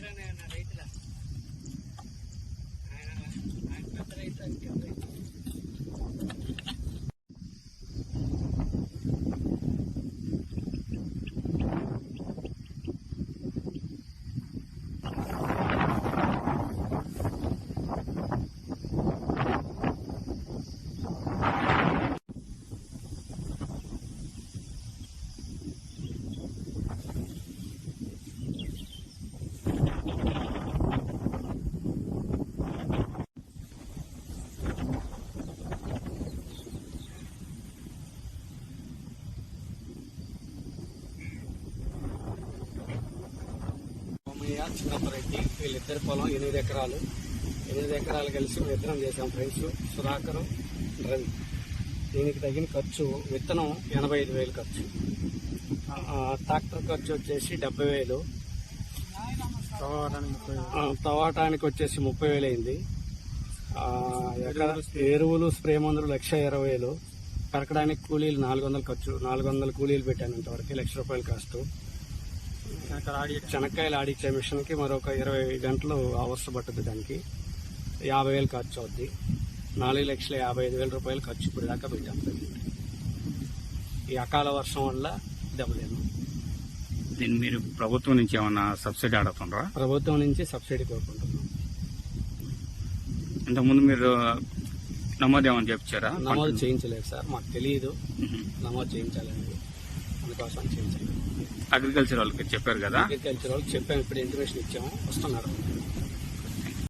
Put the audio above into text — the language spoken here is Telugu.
రైతుల. ఆయన పెద్ద రైతుల రామయ్య చిన్నప్పరెడ్డి వీళ్ళిద్దరి పొలం ఎనిమిది ఎకరాలు. ఎనిమిది ఎకరాలు కలిసి విత్తనం చేసాం ఫ్రెండ్స్. సుధాకర్ రవి. దీనికి తగిన ఖర్చు విత్తనం ఎనభై ఐదు వేలు ఖర్చు. ట్రాక్టర్ ఖర్చు వచ్చేసి డెబ్బై వేలు. తవాటానికి తవ్వటానికి వచ్చేసి ముప్పై వేలు అయింది. ఎరువులు స్ప్రే మందులు లక్ష ఇరవై వేలు. పెరకడానికి కూలీలు నాలుగు వందలు ఖర్చు నాలుగు వందల కూలీలు పెట్టాను ఇంతవరకు లక్ష రూపాయలు కాస్ట్. చెనక్కాయలు ఆడిచ్చే మిషన్కి మరొక ఇరవై గంటలు అవర్స్ పట్టుద్ది దానికి. యాభై వేలు ఖర్చు అవుద్ది. నాలుగు లక్షల యాభై ఐదు వేల రూపాయలు ఖర్చు ఇప్పుడు దాకా పెట్టాం ఈ అకాల వర్షం వల్ల దెబ్బతిన్నాం. దీన్ని మీరు ప్రభుత్వం నుంచి ఏమన్నా సబ్సిడీ అడుగుతుండ్రా ప్రభుత్వం నుంచి సబ్సిడీ కోరుకుంటున్నాం. ఇంతకుముందు మీరు నమోదు ఏమని చెప్తారా నమోదు చేయించలేదు సార్. మాకు తెలియదు. నమోదు అగ్రికల్చర్ వాళ్ళకి చెప్పారు కదా? అగ్రికల్చర్ వాళ్ళకి చెప్పాము ఇప్పుడు ఇంటిమేషన్ ఇచ్చాము వస్తున్నారు.